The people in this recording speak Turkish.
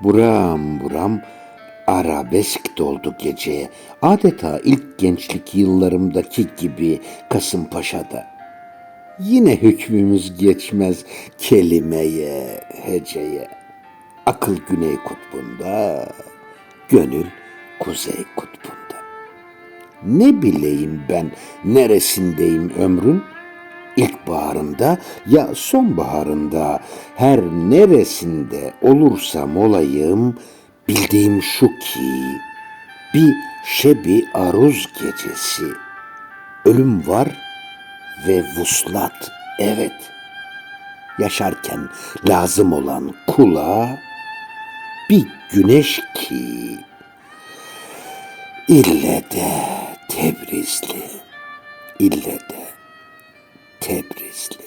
Buram buram arabesk doldu geceye. Adeta ilk gençlik yıllarımdaki gibi Kasımpaşa'da. Yine hükmümüz geçmez kelimeye, heceye. Akıl güney kutbunda, gönül kuzey kutbunda. Ne bileyim ben neresindeyim ömrün? İlkbaharında ya sonbaharında her neresinde olursam olayım bildiğim şu ki bir şebi aruz gecesi. Ölüm var ve vuslat evet. Yaşarken lazım olan kula bir güneş ki ille de Tebrizli ille de Tebrizli